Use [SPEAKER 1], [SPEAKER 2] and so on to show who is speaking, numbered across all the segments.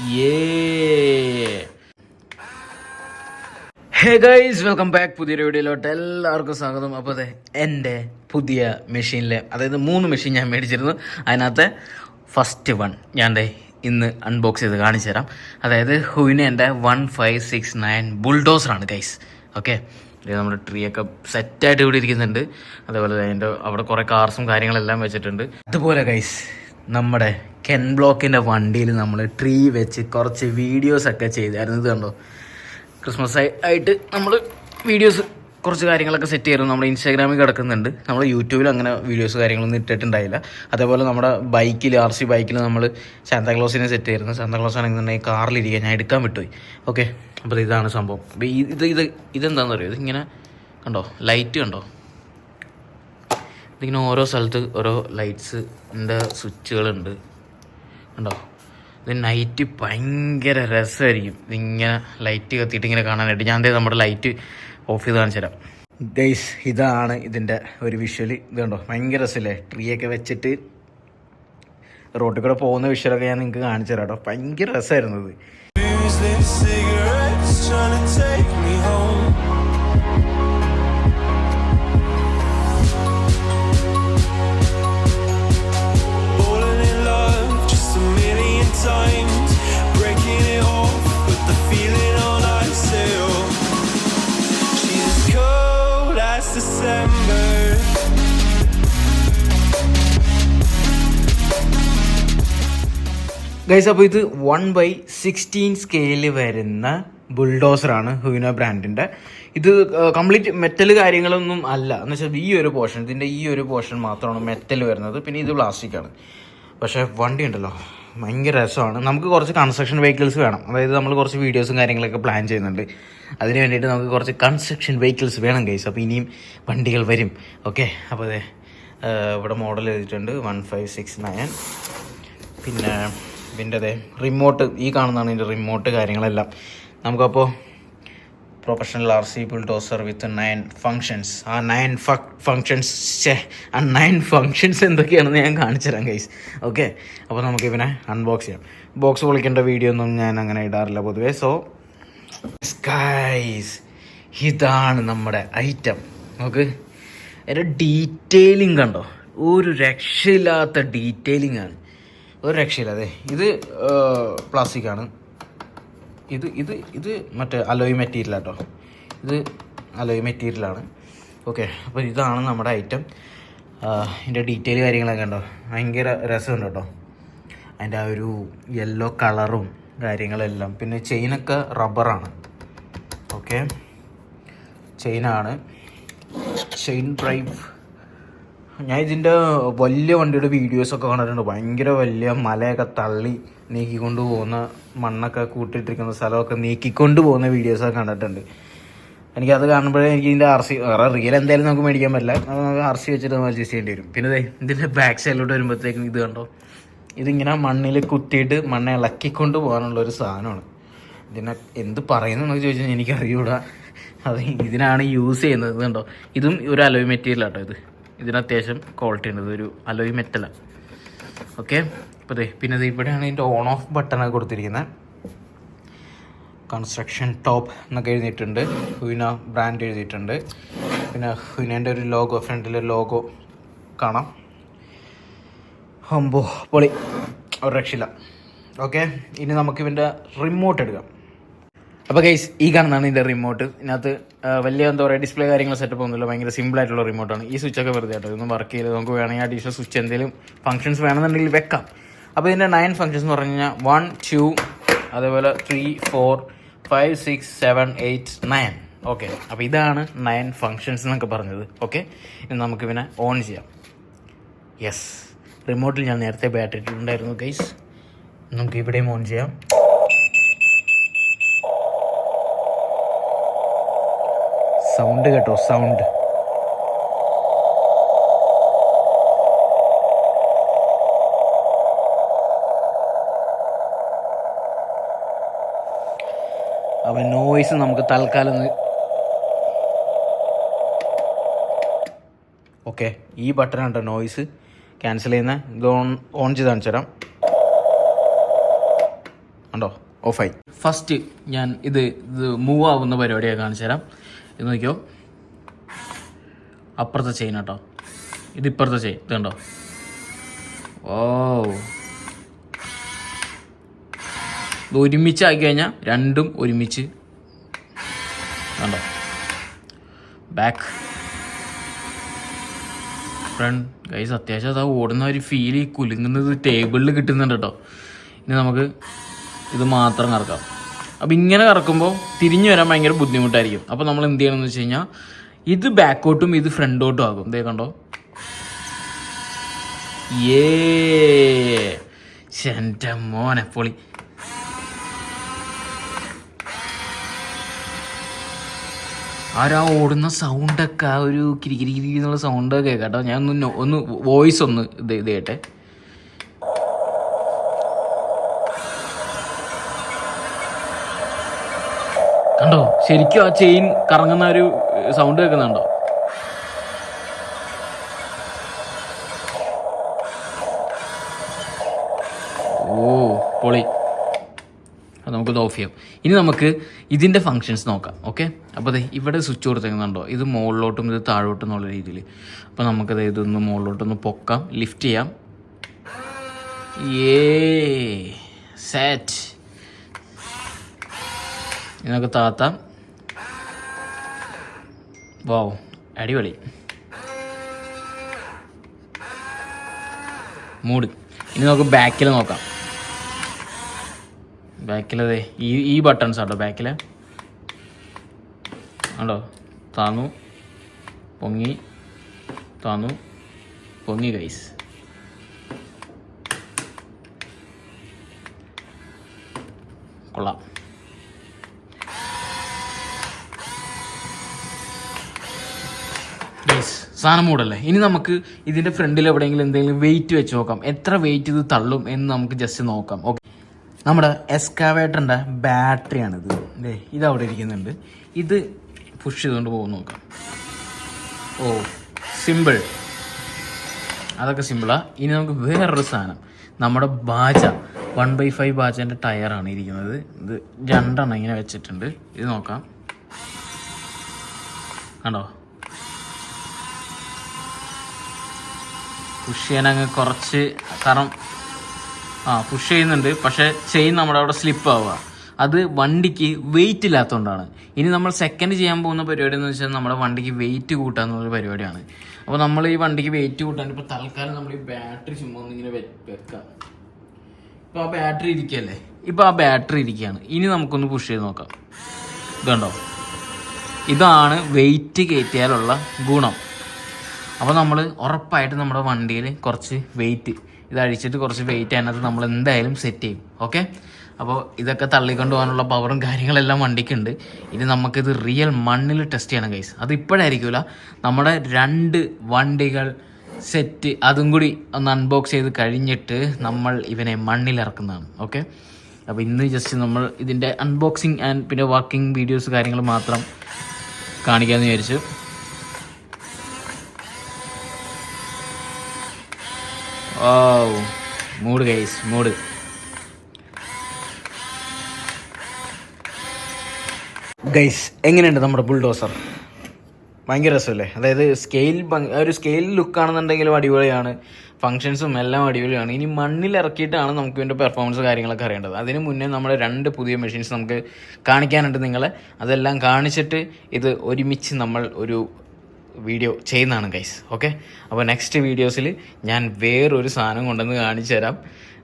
[SPEAKER 1] ഹേ welcome back പുതിയൊരു വീഡിയോയിലോട്ട് എല്ലാവർക്കും സ്വാഗതം. അപ്പോൾ അതെ എന്റെ പുതിയ മെഷീനിലെ അതായത് മൂന്ന് മെഷീൻ ഞാൻ മേടിച്ചിരുന്നു. അതിനകത്തെ ഫസ്റ്റ് വൺ ഞാൻ ദേ ഇന്ന് അൺബോക്സ് ചെയ്ത് കാണിച്ചു തരാം. അതായത് ഹുവിനേന്റെ വൺ ഫൈവ് സിക്സ് നയൻ ബുൾഡോസറാണ് ഗൈസ് ഓക്കെ നമ്മുടെ ട്രീ ഒക്കെ സെറ്റായിട്ട് ഇവിടെ ഇരിക്കുന്നുണ്ട്. അതേപോലെ അതിന്റെ അവിടെ കുറേ കാർസും കാര്യങ്ങളെല്ലാം വെച്ചിട്ടുണ്ട്. അതുപോലെ ഗൈസ് നമ്മുടെ കെൻ ബ്ലോക്കിന്റെ വണ്ടിയിൽ നമ്മൾ ട്രീ വെച്ച് കുറച്ച് വീഡിയോസൊക്കെ ചെയ്തായിരുന്നു ഇത് കണ്ടോ ക്രിസ്മസ് ആയിട്ട് നമ്മൾ വീഡിയോസ് കുറച്ച് കാര്യങ്ങളൊക്കെ സെറ്റ് ചെയ്യുന്നു നമ്മുടെ ഇൻസ്റ്റാഗ്രാമിൽ കിടക്കുന്നുണ്ട്. നമ്മൾ യൂട്യൂബിൽ അങ്ങനെ വീഡിയോസ് കാര്യങ്ങളൊന്നും ഇട്ടിട്ടുണ്ടായില്ല. അതേപോലെ നമ്മുടെ ബൈക്കിൽ ആർ സി ബൈക്കിൽ നമ്മൾ സാന്താക്ലോസിനെ സെറ്റ് ചെയ്തിരുന്നു. സാന്താക്ലോസ് ആണെന്നുണ്ടെങ്കിൽ കാറിലിരിക്കുക ഞാൻ എടുക്കാൻ വിട്ടുപോയി. ഓക്കെ അപ്പോൾ ഇതാണ് സംഭവം. ഇത് ഇത് ഇതെന്താണെന്ന് അറിയോ ഇതിങ്ങനെ കണ്ടോ? ലൈറ്റ് കണ്ടോ? ഇതിങ്ങനെ ഓരോ സ്ഥലത്ത് ഓരോ ലൈറ്റ്സ് എന്റെ സ്വിച്ചുകളുണ്ട്. കണ്ടോ? ഇത് നൈറ്റ് ഭയങ്കര രസമായിരിക്കും. ഇതിങ്ങനെ ലൈറ്റ് കത്തിയിട്ട് ഇങ്ങനെ കാണാനായിട്ട്. ഞാൻ ദേ നമ്മുടെ ലൈറ്റ് ഓഫ് ചെയ്ത് കാണിച്ചു തരാം. ഗൈസ് ഇതാണ് ഇതിന്റെ ഒരു വിഷ്വൽ ഇത് കണ്ടോ? ഭയങ്കര രസമല്ലേ? ട്രീയൊക്കെ വെച്ചിട്ട് റോട്ടിൽ കൂടെ പോകുന്ന വിഷ്വലൊക്കെ ഞാൻ നിങ്ങൾക്ക് കാണിച്ചു തരാം കേട്ടോ. ഭയങ്കര രസമായിരുന്നു ഇത്. ഗൈസ് അപ്പോൾ ഇത് വൺ ബൈ സിക്സ്റ്റീൻ സ്കെയിലിൽ വരുന്ന ബുൾഡോസറാണ് ഹുവിന ബ്രാൻഡിന്റെ ഇത് കംപ്ലീറ്റ് മെറ്റൽ കാര്യങ്ങളൊന്നും അല്ല. എന്ന് വെച്ചാൽ ഈ ഒരു പോർഷൻ ഇതിന്റെ ഈ ഒരു പോർഷൻ മാത്രമാണ് മെറ്റൽ വരുന്നത്. പിന്നെ ഇത് പ്ലാസ്റ്റിക് ആണ്. പക്ഷേ വണ്ടി ഉണ്ടല്ലോ. ഭയങ്കര രസമാണ്. നമുക്ക് കുറച്ച് കൺസ്ട്രക്ഷൻ വെഹിക്കിൾസ് വേണം. അതായത് നമ്മൾ കുറച്ച് വീഡിയോസും കാര്യങ്ങളൊക്കെ പ്ലാൻ ചെയ്യുന്നുണ്ട്. അതിന് വേണ്ടിയിട്ട് നമുക്ക് കുറച്ച് കൺസ്ട്രക്ഷൻ വെഹിക്കിൾസ് വേണം ഗൈസ് അപ്പോൾ ഇനിയും വണ്ടികൾ വരും. ഓക്കെ അപ്പോൾ അതെ ഇവിടെ മോഡൽ എഴുതിയിട്ടുണ്ട്. വൺ ഫൈവ് സിക്സ് നയൻ പിന്നെ ഇതിന്റെ അതെ റിമോട്ട് ഈ കാണുന്നതാണ് ഇതിന്റെ റിമോട്ട് കാര്യങ്ങളെല്ലാം. നമുക്കപ്പോൾ professional R C bulldozer with nine functions ആ നയൻ ഫങ്ഷൻസ് ആ നയൻ ഫങ്ഷൻസ് എന്തൊക്കെയാണെന്ന് ഞാൻ കാണിച്ചു തരാം ഗൈസ് ഓക്കെ അപ്പോൾ നമുക്ക് ഇവനെ അൺബോക്സ് ചെയ്യാം. ബോക്സ് പൊളിക്കേണ്ട വീഡിയോ ഒന്നും ഞാൻ അങ്ങനെ ഇടാറില്ല പൊതുവേ. സോ ഗൈസ് ഇതാണ് നമ്മുടെ ഐറ്റം നമുക്ക് അതിന്റെ ഡീറ്റെയിലിംഗ് കണ്ടോ? ഒരു രക്ഷയില്ലാത്ത ഡീറ്റെയിലിംഗ് ആണ്. ഒരു രക്ഷയില്ല അതെ ഇത് പ്ലാസ്റ്റിക് ആണ്. ഇത് ഇത് ഇത് മറ്റേ അലോയ് മെറ്റീരിയൽ കേട്ടോ ഇത് അലോയ് മെറ്റീരിയലാണ് ഓക്കെ അപ്പോൾ ഇതാണ് നമ്മുടെ ഐറ്റം ഇതിന്റെ ഡീറ്റെയിൽ കാര്യങ്ങളൊക്കെ ഉണ്ടോ ഭയങ്കര രസമുണ്ട് കേട്ടോ. അതിന്റെ ആ ഒരു യെല്ലോ കളറും കാര്യങ്ങളെല്ലാം. പിന്നെ ചെയിനൊക്കെ റബ്ബറാണ് ഓക്കെ ചെയിനാണ് ചെയിൻ ഡ്രൈവ് ഞാൻ ഇതിന്റെ വലിയ വണ്ടിയുടെ വീഡിയോസൊക്കെ കണ്ടിട്ടുണ്ട്. ഭയങ്കര വലിയ മലയൊക്കെ തള്ളി നീക്കിക്കൊണ്ട് പോകുന്ന മണ്ണൊക്കെ കൂട്ടിയിട്ടിരിക്കുന്ന സ്ഥലമൊക്കെ നീക്കിക്കൊണ്ട് പോകുന്ന വീഡിയോസൊക്കെ കണ്ടിട്ടുണ്ട്. എനിക്കത് കാണുമ്പോഴേ എനിക്ക് ഇതിന്റെ ആർ സി വേറെ റിയൽ എന്തായാലും നമുക്ക് മേടിക്കാൻ പറ്റില്ല. നമുക്ക് ആർ സി വെച്ചിട്ട് നമ്മൾ അഡ്ജസ്റ്റ് ചെയ്യേണ്ടി വരും. പിന്നെ ഇതിന്റെ ബാക്ക് സൈഡിലോട്ട് വരുമ്പോഴത്തേക്കും ഇത് കണ്ടോ? ഇതിങ്ങനെ മണ്ണിൽ കുത്തിയിട്ട് മണ്ണെ ഇളക്കിക്കൊണ്ട് പോകാനുള്ള ഒരു സാധനമാണ്. ഇതിനെ എന്ത് പറയുന്നു എന്നൊക്കെ ചോദിച്ചാൽ എനിക്കറിയൂടാ. അത് ഇതിനാണ് യൂസ് ചെയ്യുന്നത്. കണ്ടോ? ഇതും ഒരു അലോയ് മെറ്റീരിയൽ ആട്ടോ ഇത്. ഇതിന് അത്യാവശ്യം ക്വാളിറ്റി ഉണ്ട്. ഇതൊരു അലോയ് മെറ്റലാണ് ഓക്കെ അപ്പോൾ അതെ പിന്നെ ഇത് ഇവിടെയാണ് ഇതിന്റെ ഓൺ ഓഫ് ബട്ടണൊക്കെ കൊടുത്തിരിക്കുന്നത് കൺസ്ട്രക്ഷൻ ടോപ്പ് എന്നൊക്കെ എഴുതിയിട്ടുണ്ട്. ഹുവിന ബ്രാൻഡ് എഴുതിയിട്ടുണ്ട്. പിന്നെ ഹുവിനേന്റെ ഒരു ലോഗോ ഫ്രണ്ടിലെ ലോഗോ കാണാം. ഹംബോ പൊളി. ഒരു രക്ഷയില്ല. ഓക്കെ ഇനി നമുക്ക് ഇവന്റെ റിമോട്ട് എടുക്കാം. അപ്പോൾ ഗൈസ് ഈ കാണുന്നതാണ് ഇതിന്റെ റിമോട്ട് ഇതിനകത്ത് വലിയ എന്താ പറയുക ഡിസ്പ്ലേ കാര്യങ്ങൾ സെറ്റപ്പ് ഒന്നുമില്ല. ഭയങ്കര സിമ്പിൾ ആയിട്ടുള്ള റിമോട്ടാണ് ഈ സ്വിച്ച് ഒക്കെ വെറുതെ ആട്ടോ. ഇതൊന്നും വർക്ക് ചെയ്യില്ല. നമുക്ക് വേണമെങ്കിൽ അഡീഷണൽ സ്വിച്ച് എന്തെങ്കിലും ഫംഗ്ഷൻസ് വേണമെന്നുണ്ടെങ്കിൽ വെക്കാം. അപ്പോൾ ഇതിന്റെ നയൻ ഫംഗ്ഷൻസ് എന്ന് പറഞ്ഞു കഴിഞ്ഞാൽ വൺ ടു അതേപോലെ three four five six seven eight nine okay അപ്പോൾ ഇതാണ് നയൻ ഫങ്ഷൻസ് എന്നൊക്കെ പറഞ്ഞത്. ഓക്കെ ഇനി നമുക്ക് പിന്നെ ഓൺ ചെയ്യാം യെസ് റിമോട്ടിൽ ഞാൻ നേരത്തെ ബാറ്ററി ഇട്ടിട്ടുണ്ടായിരുന്നു ഗൈസ് നമുക്ക് ഇവിടെയും ഓൺ ചെയ്യാം. സൗണ്ട് കേട്ടോ സൗണ്ട്. അവൻ നോയിസ് നമുക്ക് തൽക്കാലം ഓക്കെ ഈ ബട്ടൺ നോയിസ് നോയ്സ് ക്യാൻസൽ ചെയ്യുന്ന. ഇത് ഓൺ ഓൺ ചെയ്ത് കാണിച്ചു തരാം. ഉണ്ടോ ഓഫായി ഫസ്റ്റ് ഞാൻ ഇത് ഇത് മൂവ് ആവുന്ന പരിപാടിയാണ് കാണിച്ചു തരാം. ഇത് നോക്കിയോ? അപ്പുറത്തെ ചെയിൻ കേട്ടോ ഇത് ഇപ്പുറത്തെ ചെയിൻ ഇത് കണ്ടോ? ഓ ഇത് ഒരുമിച്ച് ആക്കി കഴിഞ്ഞാൽ രണ്ടും ഒരുമിച്ച്. കണ്ടോ? ബാക്ക് ഫ്രണ്ട് ഗൈസ് അത്യാവശ്യം അതാ ഓടുന്ന ഒരു ഫീൽ ഈ കുലുങ്ങുന്നത് ടേബിളിൽ കിട്ടുന്നുണ്ട് കേട്ടോ. ഇനി നമുക്ക് ഇത് മാത്രം കറക്കാം. അപ്പം ഇങ്ങനെ കറക്കുമ്പോൾ തിരിഞ്ഞു വരാൻ ഭയങ്കര ബുദ്ധിമുട്ടായിരിക്കും. അപ്പോൾ നമ്മൾ എന്ത് ചെയ്യണമെന്ന് വെച്ച് കഴിഞ്ഞാൽ ഇത് ബാക്കോട്ടും ഇത് ഫ്രണ്ടോട്ടും ആകും. ഇതേ കണ്ടോ? ഏ മോനെ പൊളി. ആരാ ഓടുന്ന സൗണ്ടൊക്കെ ആ ഒരു കിരികിരി കിരി എന്നുള്ള സൗണ്ടൊക്കെ കേട്ടോ. ഞാൻ ഒന്ന് ഒന്ന് വോയിസ് ഒന്ന് ഇത് ഇത് കേട്ടെ. കണ്ടോ? ശരിക്കും ആ ചെയിൻ കറങ്ങുന്ന ഒരു സൗണ്ട് കേൾക്കുന്നുണ്ടോ? ഓ പൊളി. അത് നമുക്കിത് ഓഫ് ചെയ്യാം. ഇനി നമുക്ക് ഇതിന്റെ ഫങ്ഷൻസ് നോക്കാം ഓക്കെ അപ്പോൾ അതെ ഇവിടെ സ്വിച്ച് കൊടുത്തേക്കുന്നുണ്ടോ? ഇത് മുകളിലോട്ടും ഇത് താഴോട്ടും എന്നുള്ള രീതിയിൽ അപ്പോൾ നമുക്കത് ഇതൊന്ന് മുകളിലോട്ടൊന്ന് പൊക്കാം ലിഫ്റ്റ് ചെയ്യാം. ഏ സെറ്റ് ഇതിനൊക്കെ താത്ത. വാവ് അടിപൊളി. മൂഡ് ഇനി നമുക്ക് ബാക്കിൽ നോക്കാം. ബാക്കിലതേ ഈ ഈ ബട്ടൺസ് ആട്ടോ ബാക്കിൽ ആണോ? താന്നു. പൊങ്ങി. താന്നു. പൊങ്ങി ഗൈസ് കൊള്ളാം ഗൈസ് സാധനം മൂടല്ലേ? ഇനി നമുക്ക് ഇതിന്റെ ഫ്രണ്ടിൽ എവിടെയെങ്കിലും എന്തെങ്കിലും വെയിറ്റ് വെച്ച് നോക്കാം. എത്ര വെയിറ്റ് ഇത് തള്ളും എന്ന് നമുക്ക് ജസ്റ്റ് നോക്കാം. ഓക്കെ നമ്മുടെ എസ്കാവേറ്ററിന്റെ ബാറ്ററിയാണിത് അല്ലേ ഇത് അവിടെ ഇരിക്കുന്നുണ്ട്. ഇത് പുഷ് ചെയ്തുകൊണ്ട് പോകും നോക്കാം. ഓ സിമ്പിൾ അതൊക്കെ സിമ്പിളാണ് ഇനി നമുക്ക് വേറൊരു സാധനം. നമ്മുടെ ബാജ വൺ ബൈ ഫൈവ് ബാജന്റെ ടയറാണ് ഇരിക്കുന്നത്. ഇത് രണ്ടെണ്ണം ഇങ്ങനെ വെച്ചിട്ടുണ്ട്. ഇത് നോക്കാം. കണ്ടോ? പുഷ് ചെയ്യാൻ അങ്ങ് കുറച്ച് കാരണം ആ പുഷ് ചെയ്യുന്നുണ്ട്. പക്ഷേ ചെയിൻ നമ്മുടെ അവിടെ സ്ലിപ്പ് ആവുക. അത് വണ്ടിക്ക് വെയിറ്റ് ഇല്ലാത്തതുകൊണ്ടാണ് ഇനി നമ്മൾ സെക്കൻഡ് ചെയ്യാൻ പോകുന്ന പരിപാടി എന്ന് വെച്ചാൽ നമ്മുടെ വണ്ടിക്ക് വെയിറ്റ് കൂട്ടുക എന്നുള്ളൊരു പരിപാടിയാണ്. അപ്പോൾ നമ്മൾ ഈ വണ്ടിക്ക് വെയിറ്റ് കൂട്ടാൻ ഇപ്പോൾ തൽക്കാലം നമ്മൾ ഈ ബാറ്ററി ചുമ്മാ ഒന്നിങ്ങനെ വെക്കാം. ഇപ്പോൾ ആ ബാറ്ററി ഇരിക്കുകയല്ലേ ഇപ്പോൾ ആ ബാറ്ററി ഇരിക്കുകയാണ് ഇനി നമുക്കൊന്ന് പുഷ് ചെയ്ത് നോക്കാം. ഇതുണ്ടോ ഇതാണ് വെയിറ്റ് കയറ്റിയാലുള്ള ഗുണം. അപ്പോൾ നമ്മൾ ഉറപ്പായിട്ട് നമ്മുടെ വണ്ടിയിൽ കുറച്ച് വെയിറ്റ് ഇത് അഴിച്ചിട്ട് കുറച്ച് വെയിറ്റ് അതിനകത്ത് നമ്മൾ എന്തായാലും സെറ്റ് ചെയ്യും ഓക്കെ അപ്പോൾ ഇതൊക്കെ തള്ളിക്കൊണ്ട് പോകാനുള്ള പവറും കാര്യങ്ങളെല്ലാം വണ്ടിക്കുണ്ട്. ഇനി നമുക്കിത് റിയൽ മണ്ണിൽ ടെസ്റ്റ് ചെയ്യണം കൈസ് അത് ഇപ്പോഴായിരിക്കില്ല നമ്മുടെ രണ്ട് വണ്ടികൾ സെറ്റ് അതും കൂടി ഒന്ന് അൺബോക്സ് ചെയ്ത് കഴിഞ്ഞിട്ട് നമ്മൾ ഇവനെ മണ്ണിൽ മണ്ണിലിറക്കുന്നതാണ് ഓക്കെ അപ്പോൾ ഇന്ന് ജസ്റ്റ് നമ്മൾ ഇതിന്റെ അൺബോക്സിങ് ആൻഡ് പിന്നെ വർക്കിംഗ് വീഡിയോസ് കാര്യങ്ങൾ മാത്രം കാണിക്കാമെന്ന് വിചാരിച്ചു. ഓ മൂഡ് ഗൈസ് മൂഡ് ഗൈസ് എങ്ങനെയുണ്ട് നമ്മുടെ ബുൾഡോസർ ഭയങ്കര രസമല്ലേ? അതായത് സ്കെയിൽ ഒരു സ്കെയിൽ ലുക്ക് ആണെന്നുണ്ടെങ്കിലും അടിപൊളിയാണ്. ഫങ്ഷൻസും എല്ലാം അടിപൊളിയാണ്. ഇനി മണ്ണിൽ ഇറക്കിയിട്ടാണ് നമുക്ക് ഇതിന്റെ പെർഫോമൻസ് കാര്യങ്ങളൊക്കെ അറിയേണ്ടത്. അതിന് മുന്നേ നമ്മൾ രണ്ട് പുതിയ മെഷീൻസ് നമുക്ക് കാണിക്കാനുണ്ട് നിങ്ങളെ. അതെല്ലാം കാണിച്ചിട്ട് ഇത് ഒരുമിച്ച് നമ്മൾ ഒരു വീഡിയോ ചെയ്യുന്നതാണ് ഗൈസ് ഓക്കെ അപ്പോൾ നെക്സ്റ്റ് വീഡിയോസിൽ ഞാൻ വേറൊരു സാധനം കൊണ്ടുവന്ന് കാണിച്ചു തരാം.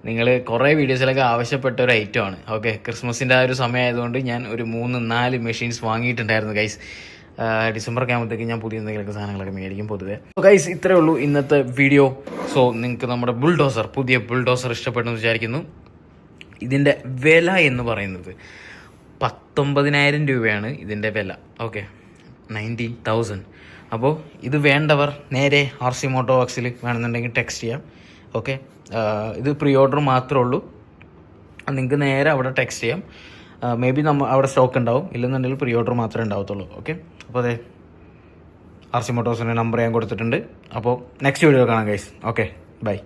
[SPEAKER 1] നിങ്ങൾ കുറേ വീഡിയോസിലൊക്കെ ആവശ്യപ്പെട്ട ഒരു ഐറ്റമാണ് ഓക്കെ ക്രിസ്മസിന്റെ ആ ഒരു സമയമായതുകൊണ്ട് ഞാൻ ഒരു മൂന്ന് നാല് മെഷീൻസ് വാങ്ങിയിട്ടുണ്ടായിരുന്നു ഗൈസ് ഡിസംബർ ആകുമ്പോഴത്തേക്ക് ഞാൻ പുതിയ എന്തെങ്കിലുമൊക്കെ സാധനങ്ങളൊക്കെ മേടിക്കും പൊതുവേ. ഗൈസ് ഇത്രേ ഉള്ളൂ ഇന്നത്തെ വീഡിയോ സോ നിങ്ങൾക്ക് നമ്മുടെ ബുൾഡോസർ പുതിയ ബുൾഡോസർ ഇഷ്ടപ്പെട്ടെന്ന് വിചാരിക്കുന്നു. ഇതിന്റെ വില എന്ന് പറയുന്നത് പത്തൊമ്പതിനായിരം രൂപയാണ് ഇതിന്റെ വില. ഓക്കെ നയന്റീൻ തൗസൻഡ് അപ്പോൾ ഇത് വേണ്ടവർ നേരെ ആർ സി മോട്ടോ വർക്സിൽ വേണമെന്നുണ്ടെങ്കിൽ ടെക്സ്റ്റ് ചെയ്യാം. ഓക്കെ ഇത് പ്രീ ഓർഡർ മാത്രമേ ഉള്ളൂ. നിങ്ങൾക്ക് നേരെ അവിടെ ടെക്സ്റ്റ് ചെയ്യാം. മേ ബി നമ്മൾ അവിടെ സ്റ്റോക്ക് ഉണ്ടാവും. ഇല്ലെന്നുണ്ടെങ്കിൽ പ്രീ ഓർഡർ മാത്രമേ ഉണ്ടാവത്തുള്ളൂ. ഓക്കെ അപ്പോൾ അതെ ആർ സി മോട്ടോസിന്റെ നമ്പർ ഞാൻ കൊടുത്തിട്ടുണ്ട്. അപ്പോൾ നെക്സ്റ്റ് വീഡിയോ കാണാം ഗൈസ് ഓക്കെ ബൈ